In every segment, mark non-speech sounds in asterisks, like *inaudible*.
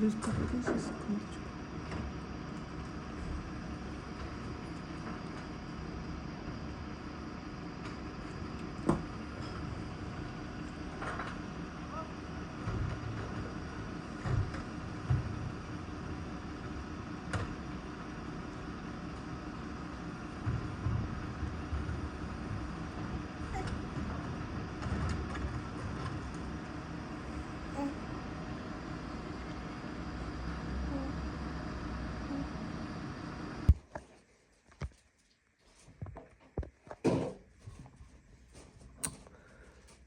Göz kapatın sesi.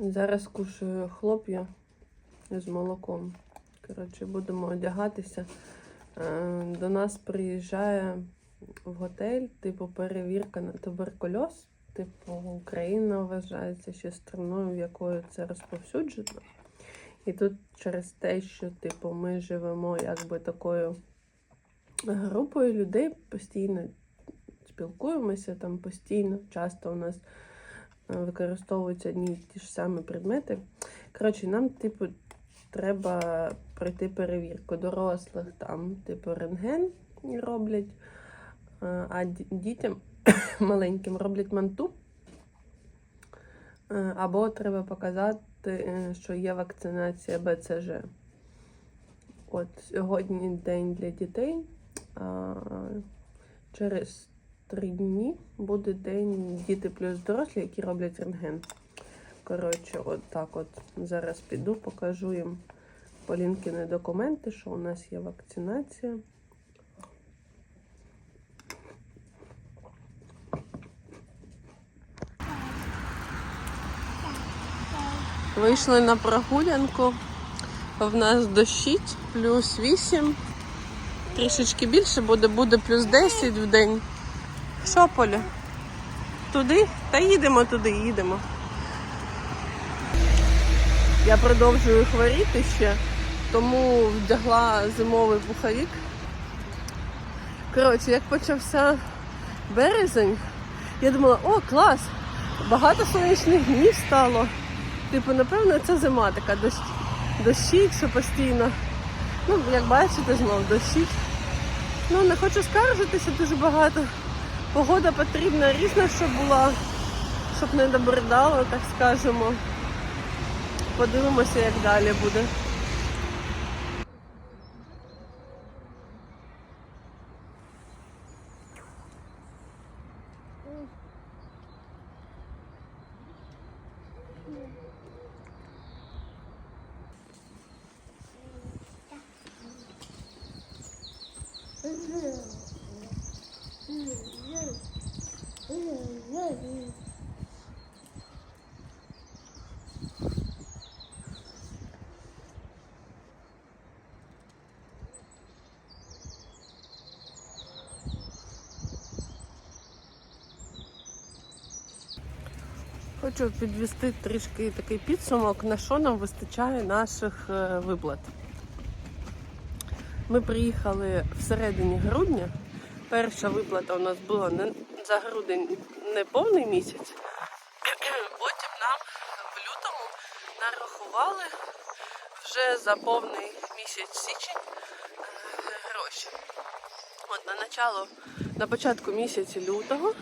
Зараз кушаю хлоп'я з молоком. Коротше, будемо одягатися. Е, До нас приїжджає в готель, типу, перевірка на туберкульоз. Типу, Україна вважається ще страною, якою це розповсюджено. І тут через те, що типу, ми живемо якби такою групою людей, постійно спілкуємося там постійно, часто у нас використовуються одні ті ж самі предмети. Коротше, нам, типу, треба пройти перевірку дорослих, там, типу, рентген роблять, е, а дітям *coughs* маленьким роблять манту. Е, Або треба показати, е, що є вакцинація БЦЖ. От сьогодні день для дітей. Через три дні буде день діти плюс дорослі, які роблять рентген. Коротше, от так от зараз піду, покажу їм Полінкіни документи, що у нас є вакцинація. Вийшли на прогулянку. В нас дощить, плюс 8. Трішечки більше буде, буде плюс 10 в день. Що, Поля? Туди? Та їдемо туди, їдемо. Я продовжую хворіти ще, тому вдягла зимовий пуховик. Коротше, як почався березень, я думала, о, клас! Багато сонячних днів стало. Типу, напевно, це зима така, дощ, дощить, що постійно. Ну, як бачите, знов дощить. Ну, не хочу скаржитися дуже багато. Погода потрібна різна, щоб була, щоб не добридало, так скажемо. Подивимося, як далі буде. Хочу підвести трішки такий підсумок, на що нам вистачає наших е, виплат. Ми приїхали всередині грудня. Перша виплата у нас була за грудень не повний місяць. *clears throat* Потім нам в лютому нарахували вже за повний місяць січень е, гроші. От на начало, на початку місяця лютого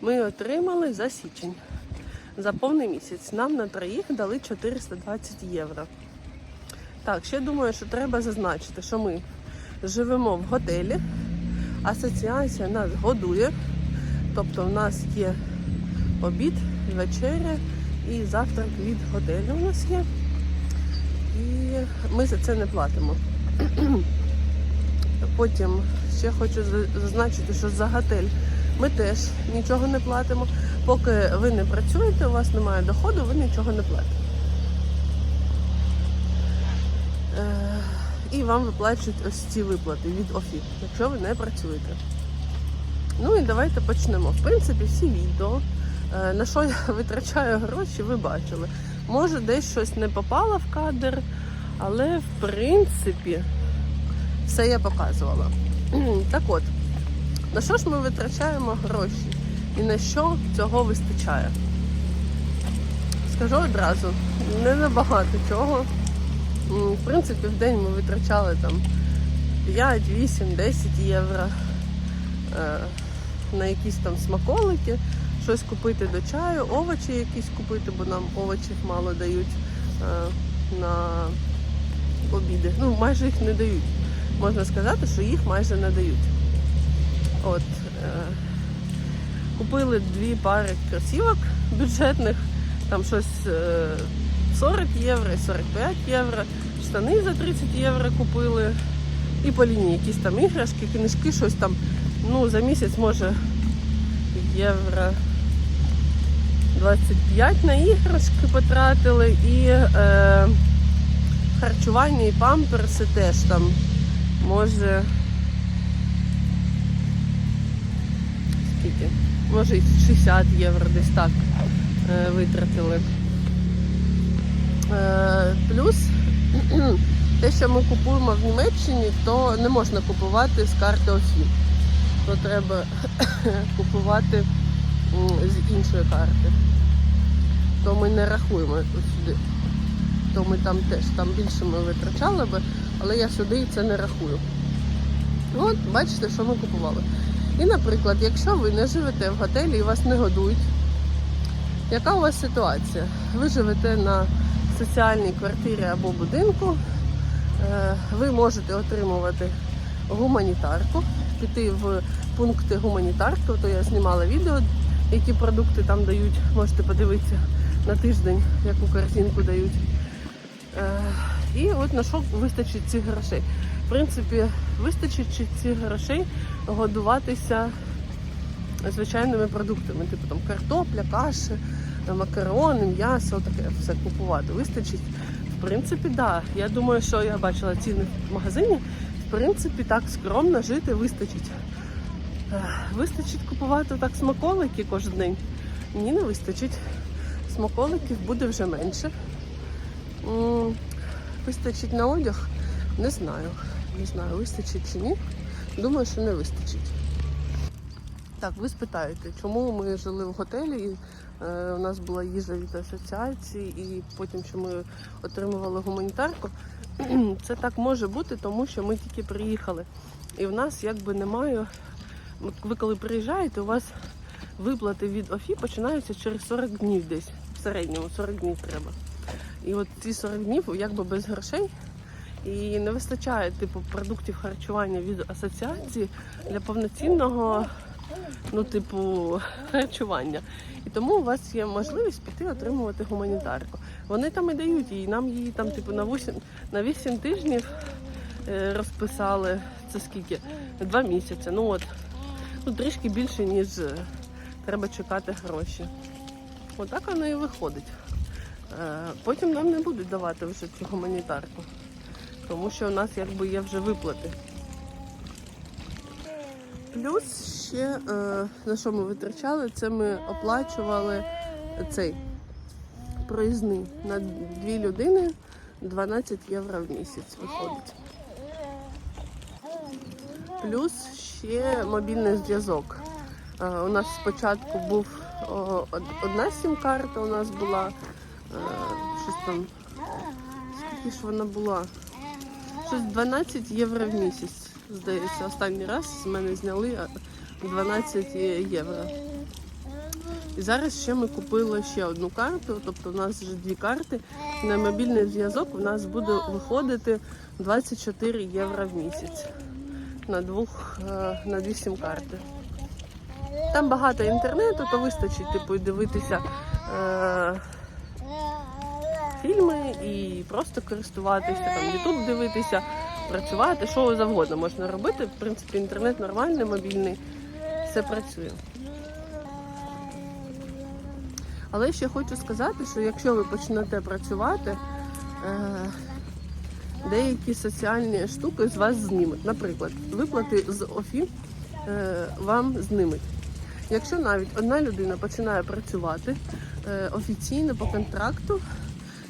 ми отримали за січень. За повний місяць нам на троїх дали 420 євро. Так, ще думаю, що треба зазначити, що ми живемо в готелі, асоціація нас годує, тобто в нас є обід, вечеря і завтрак від готелю у нас є. І ми за це не платимо. *clears throat* Потім ще хочу зазначити, що за готель ми теж нічого не платимо. Поки ви не працюєте, у вас немає доходу, ви нічого не платите. Е, І вам виплачують ось ці виплати від ОФІ, якщо ви не працюєте. Ну і давайте почнемо. В принципі, всі відео, е, на що я *laughs* витрачаю гроші, ви бачили. Може, десь щось не попало в кадр, але в принципі все я показувала. *clears throat* Так от, на що ж ми витрачаємо гроші? І на що цього вистачає? Скажу одразу, не набагато чого. В принципі, в день ми витрачали там 5, 8, 10 євро е, на якісь там смаколики, щось купити до чаю, овочі якісь купити, бо нам овочів мало дають е, на обіди. Ну, майже їх не дають. Можна сказати, що їх майже не дають. От, е, купили дві пари кросівок бюджетних, там щось е, 40 євро і 45 євро, штани за 30 євро купили. І по лінії якісь там іграшки, книжки, щось там. Ну, за місяць може євро 25 на іграшки потратили і е, харчування і памперси теж там може. Скільки? Може і 60 євро десь так е, витратили. Е, плюс *clears throat* те, що ми купуємо в Німеччині, то не можна купувати з карти ОФІ. То треба *coughs* купувати з іншої карти. То ми не рахуємо сюди. То ми там теж там більше ми витрачали би, але я сюди це не рахую. От, бачите, що ми купували. І, наприклад, якщо ви не живете в готелі і вас не годують, яка у вас ситуація? Ви живете на соціальній квартирі або будинку, е, ви можете отримувати гуманітарку, піти в пункти гуманітарки, то я знімала відео, які продукти там дають, можете подивитися на тиждень, яку картинку дають. Е, І от на що вистачить цих грошей. В принципі, вистачить чи цих грошей годуватися звичайними продуктами, типу там картопля, каші, макарони, м'ясо, таке все купувати. Вистачить. В принципі, так. Да. Я думаю, що я бачила ціни в магазині. В принципі, так скромно жити вистачить. Вистачить купувати так смаколики кожен день. Ні, не вистачить. Смаколиків буде вже менше. Вистачить на одяг? Не знаю. Не знаю, вистачить чи ні. Думаю, що не вистачить. Так, ви спитаєте, чому ми жили в готелі? Е, у нас була їжа від асоціації, і потім, що ми отримували гуманітарку. Це так може бути, тому що ми тільки приїхали. І в нас якби немає. Ви коли приїжджаєте, у вас виплати від ОФІ починаються через 40 днів десь. В середньому 40 днів треба. І от ці 40 днів якби без грошей. І не вистачає типу продуктів харчування від асоціації для повноцінного ну, типу, харчування. Тому у вас є можливість піти отримувати гуманітарку. Вони там і дають її. Нам її там, типу, на 8, на 8 тижнів е, розписали. Це скільки? Два місяці. Ну от, ну трішки більше, ніж е, треба чекати гроші. Отак воно і виходить. Е, Потім нам не будуть давати вже цю гуманітарку, тому що у нас якби є вже виплати. Плюс ще е, на що ми витрачали, це ми оплачували цей проїзний на дві людини 12 євро в місяць виходить. Плюс ще мобільний зв'язок. Е, у нас спочатку був одна сім-карта, у нас була е, щось там. Скільки ж вона була? Щось 12 євро в місяць. Здається, останній раз з мене зняли а, 12 євро. І зараз ще ми купили ще одну карту, тобто у нас вже дві карти. На мобільний зв'язок у нас буде виходити 24 євро в місяць на двох е, на дві сім-карти. Там багато інтернету, то вистачить типу дивитися е, фільми і просто користуватися, там Ютуб дивитися, працювати, що завгодно можна робити. В принципі, інтернет нормальний, мобільний, все працює. Але ще хочу сказати, що якщо ви почнете працювати, е, деякі соціальні штуки з вас знімуть. Наприклад, виплати з ОФІ е, вам знімуть. Якщо навіть одна людина починає працювати е, офіційно по контракту,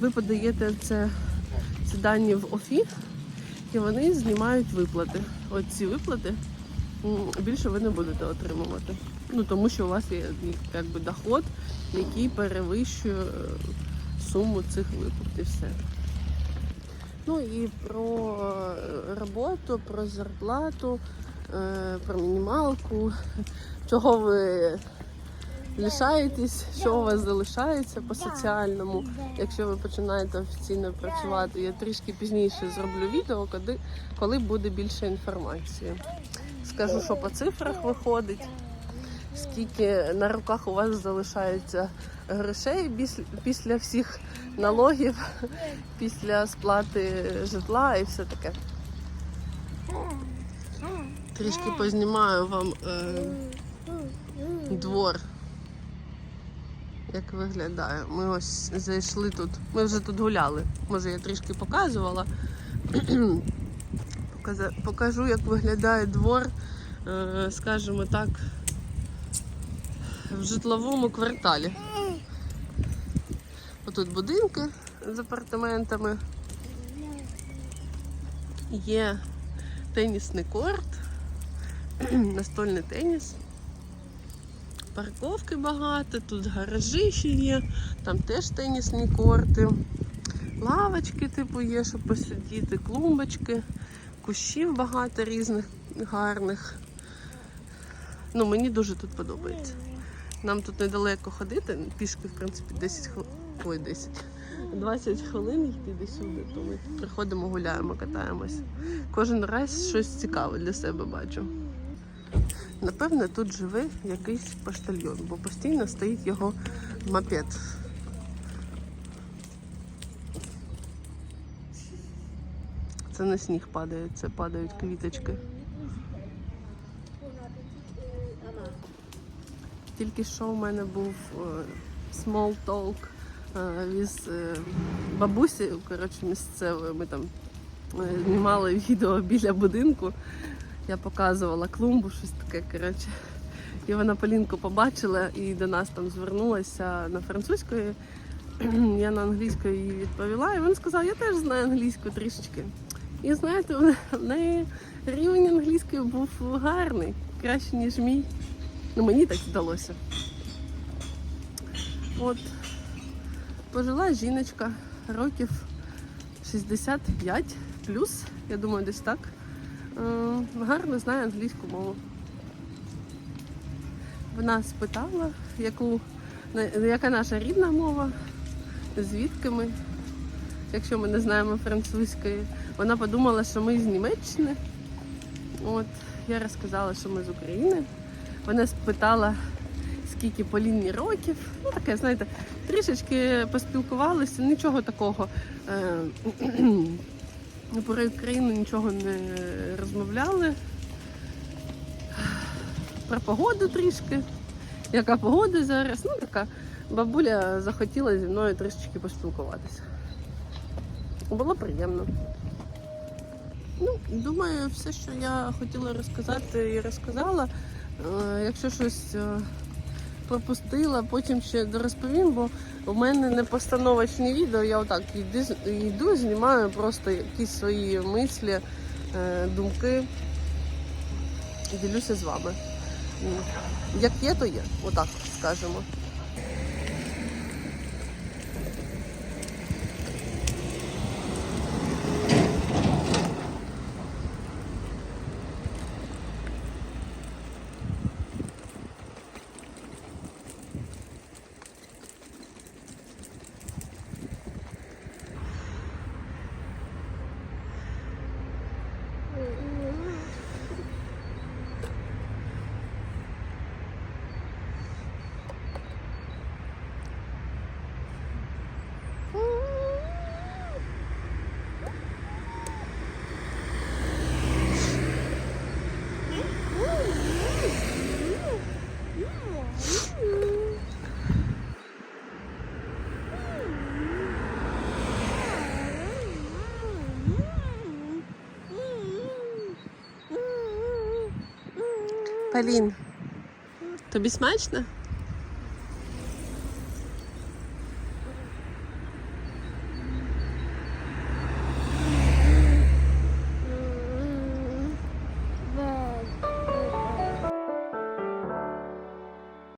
ви подаєте це, ці дані в ОФІ, і вони знімають виплати. От ці виплати більше ви не будете отримувати. Ну тому що у вас є якби доход, який перевищує е, суму цих виплат і все. Ну і про е, роботу, про зарплату, е, про мінімалку, чого ви лишаєтесь, що у вас залишається по соціальному. Якщо ви починаєте офіційно працювати, я трішки пізніше зроблю відео, коли, коли буде більше інформації. Скажу, що по цифрах виходить, скільки на руках у вас залишається грошей після, всіх налогів, *laughs* після сплати житла і все таке. Трішки познімаю вам е, двор. Як виглядає. Ми ось зайшли тут. Ми вже тут гуляли. Може я трішки показувала. *clears throat* Покажу, як виглядає двор, е, скажімо так, в житловому кварталі. Отут будинки з апартаментами. Є тенісний корт, *clears throat* настольний теніс. Парковки багато, тут гаражі ще є, там теж тенісні корти, лавочки, типу, є, щоб посидіти, клумбочки, кущів багато різних гарних. Ну, мені дуже тут подобається. Нам тут недалеко ходити, пішки, в принципі, 10 хвилин. Ой, 10. 20 хвилин йти до сюди, то ми приходимо, гуляємо, катаємось. Кожен раз щось цікаве для себе бачу. Напевне, тут живе якийсь поштальйон, бо постійно стоїть його мопед. Це на сніг падає, це падають квіточки. Тільки що у мене був е, small talk е, із е, бабусею, коротше, місцевою. Ми там знімали *laughs* відео біля будинку. Я показувала клумбу, щось таке, коротше. І вона Полінку побачила і до нас там звернулася на французької. *clears throat* Я на англійської їй відповіла, і вона сказала, я теж знаю англійську трішечки. І знаєте, в неї рівень англійської був гарний, краще, ніж мій. Ну, мені так здалося. От, пожила жіночка років 65 плюс, я думаю, десь так. Е, Гарно знає англійську мову. Вона спитала, яку, яка наша рідна мова, звідки ми, якщо ми не знаємо французької. Вона подумала, що ми з Німеччини. От, я розказала, що ми з України. Вона спитала, скільки Поліні років. Ну, таке, знаєте, трішечки поспілкувалися, нічого такого. Е, про Україну нічого не розмовляли. Про погоду трішки. Яка погода зараз? Ну, така бабуля захотіла зі мною трішечки поспілкуватися. Було приємно. Ну, думаю, все, що я хотіла розказати і розказала. Е, Якщо щось е, пропустила, потім ще розповім, бо в мене не постановочні відео, я отак йду, знімаю просто якісь свої мислі, е, думки ділюся з вами. Як є, то є, отак скажемо. Полін, тобі смачно?